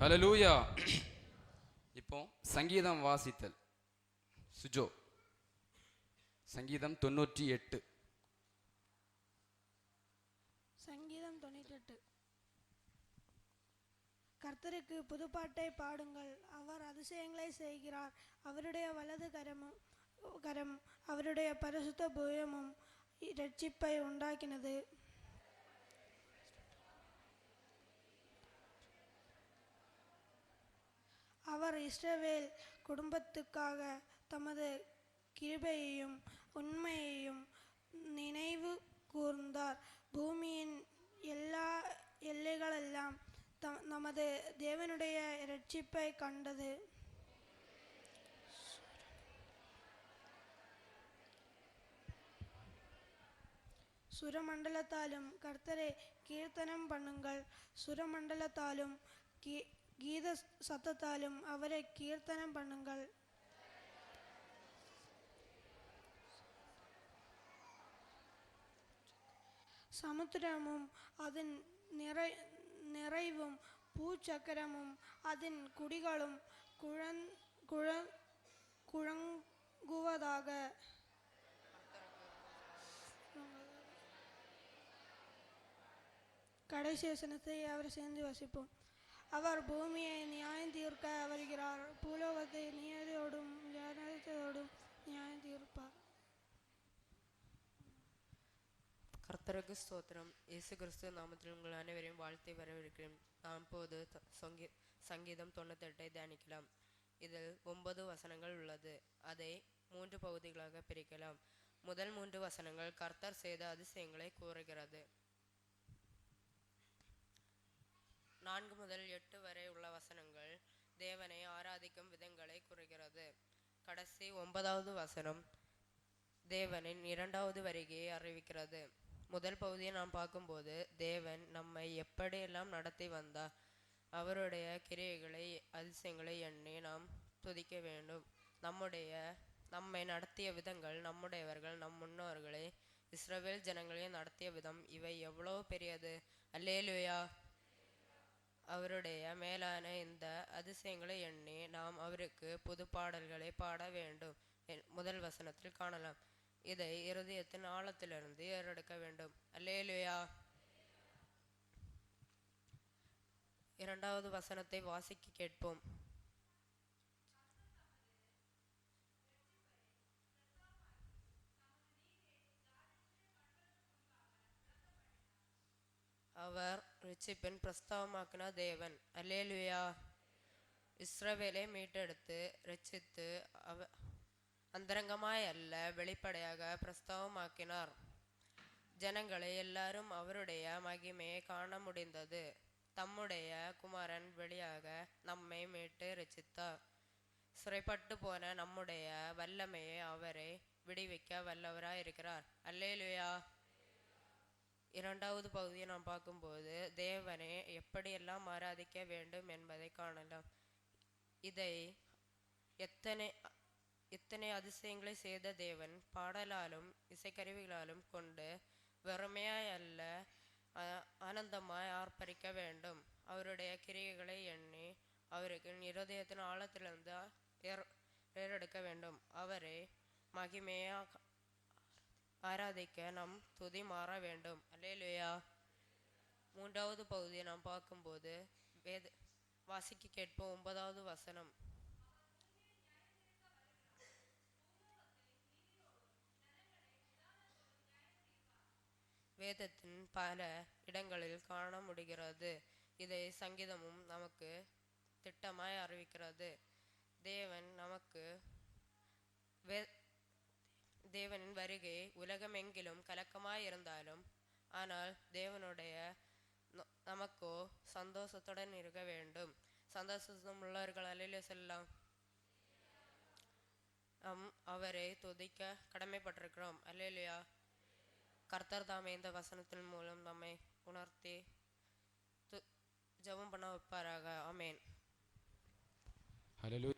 Hallelujah இப்போ சங்கீதம் வாசித்தல். சுஜோ. சங்கீதம் தொண்ணூற்றி எட்டு. சங்கீதம் தொண்ணூற்றெட்டு கர்த்தருக்கு புதுப்பாட்டை பாடுங்கள். அவர் அதிசயங்களை செய்கிறார். அவருடைய வலது கரமும் கரம் அவருடைய பரிசுத்த பூயமும் இரட்சிப்பை உண்டாக்கினது. அவர் இஸ்ரவேல் குடும்பத்துக்காக தமது கிருபையையும் உண்மையையும் நினைவு கூர்ந்தார். பூமியின் எல்லா எல்லைகளெல்லாம் த- நமது தேவனுடைய இரட்சிப்பை கண்டது. சுரமண்டலத்தாலும் கர்த்தரை கீர்த்தனம் பண்ணுங்கள். சுரமண்டலத்தாலும் கீ கீத சத்தத்தாலும் அவரை கீர்த்தனம் பண்ணுங்கள் சமுத்திரமும் அதன் நிறை நிறைவும் பூச்சக்கரமும் அதன் குடிகளும் குழந் குழ குழங்குவதாக கடைசி வசனத்தை அவர் சேர்ந்து வசிப்போம் அவர் பூமியை நியாயம் தீர்க்க வருகிறார். பூலோகத்தை நியதியோடும் நியாயத்தோடும் நியாயம் தீர்ப்பார். கர்த்தருக்கு ஸ்தோத்திரம். இயேசு கிறிஸ்து நாமத்தில் உங்கள் அனைவரையும் வாழ்த்தை வரவிருக்கிறேன் நாம் இப்போது சங்கீ சங்கீதம் தொண்ணூத்தெட்டை தியானிக்கலாம். இதில் ஒன்பது வசனங்கள் உள்ளது. அதை மூன்று பகுதிகளாக பிரிக்கலாம். முதல் மூன்று வசனங்கள் கர்த்தர் செய்த அதிசயங்களை கூறுகிறது. நான்கு முதல் எட்டு வரை உள்ள வசனங்கள் தேவனை ஆராதிக்கும் விதங்களை குறைகிறது. கடைசி ஒன்பதாவது வசனம் தேவனின் இரண்டாவது வருகையை அறிவிக்கிறது. முதல் பகுதியை நாம் பார்க்கும்போது தேவன் நம்மை எப்படியெல்லாம் நடத்தி வந்தார் அவருடைய கிரியைகளை அதிசயங்களை எண்ணி நாம் துதிக்க வேண்டும். நம்முடைய நம்மை நடத்திய விதங்கள் நம்முடையவர்கள் நம் முன்னோர்களை இஸ்ரவேல் ஜனங்களையும் நடத்திய விதம் இவை எவ்வளோ பெரியது? அல்லேலுயா! அவருடைய மேலான இந்த அதிசயங்களை எண்ணி நாம் அவருக்கு புது பாடல்களை பாட வேண்டும். என் முதல் வசனத்தில் காணலாம். இதை இருதயத்தின் ஆழத்திலிருந்து ஏறெடுக்க வேண்டும். அல்லேலுயா. இரண்டாவது வசனத்தை வாசிக்க கேட்போம். அவர் ரிச்சிப்பின் பிரஸ்தாவமாக்கின தேவன். அல்லேலுயா. இஸ்ரவேலை மீட்டெடுத்து ரட்சித்து அவ அந்தரங்கமாய் அல்ல வெளிப்படையாக பிரஸ்தாவமாக்கினார். ஜனங்களை எல்லாரும் அவருடைய மகிமையை காண முடிந்தது. தம்முடைய குமாரன் வழியாக நம்மை மீட்டு ரசித்தார் சிறைப்பட்டு போன நம்முடைய வல்லமையை அவரை விடுவிக்க வல்லவராய் இருக்கிறார் அல்லேலுயா. இரண்டாவது பகுதியை நாம் பார்க்கும்போது தேவனை எப்படியெல்லாம் ஆராதிக்க வேண்டும் என்பதை காணலாம். இதை எத்தனை இத்தனை அதிசயங்களை செய்த தேவன் பாடலாலும் இசைக்கருவிகளாலும் கொண்டு வெறுமையாய் அல்ல ஆனந்தமாய் ஆர்ப்பரிக்க வேண்டும். அவருடைய கிரியைகளை எண்ணி அவருக்கு இருதயத்தின் ஆழத்திலிருந்து ஏற ஏறெடுக்க வேண்டும். அவரை மகிமையாக ஆராதிக்க நாம் துதி மாற வேண்டும். அல்லேலுயா. மூன்றாவது பகுதியை நாம் பார்க்கும்போது வேத வாசிக்கு கேட்போம் ஒன்பதாவது வசனம். வேதத்தின் பல இடங்களில் காண முடிகிறது. இதை சங்கீதமும் நமக்கு திட்டமாய் அறிவிக்கிறது. தேவன் நமக்கு வே தேவனின் வருகை உலகமெங்கிலும் கலக்கமாயிருந்தாலும் ஆனால் தேவனுடைய நமக்கோ சந்தோஷத்துடன் இருக்க வேண்டும். சந்தோஷம் உள்ளவர்கள் அலையில செல்லாம் நாம் அவரை துதிக்க கடமைப்பட்டிருக்கிறோம். அல்லையா கர்த்தர் தாமே இந்த வசனத்தின் மூலம் நம்மை உணர்த்தி ஜபம் பண்ண வைப்பாராக. ஆமேன். ஹலோ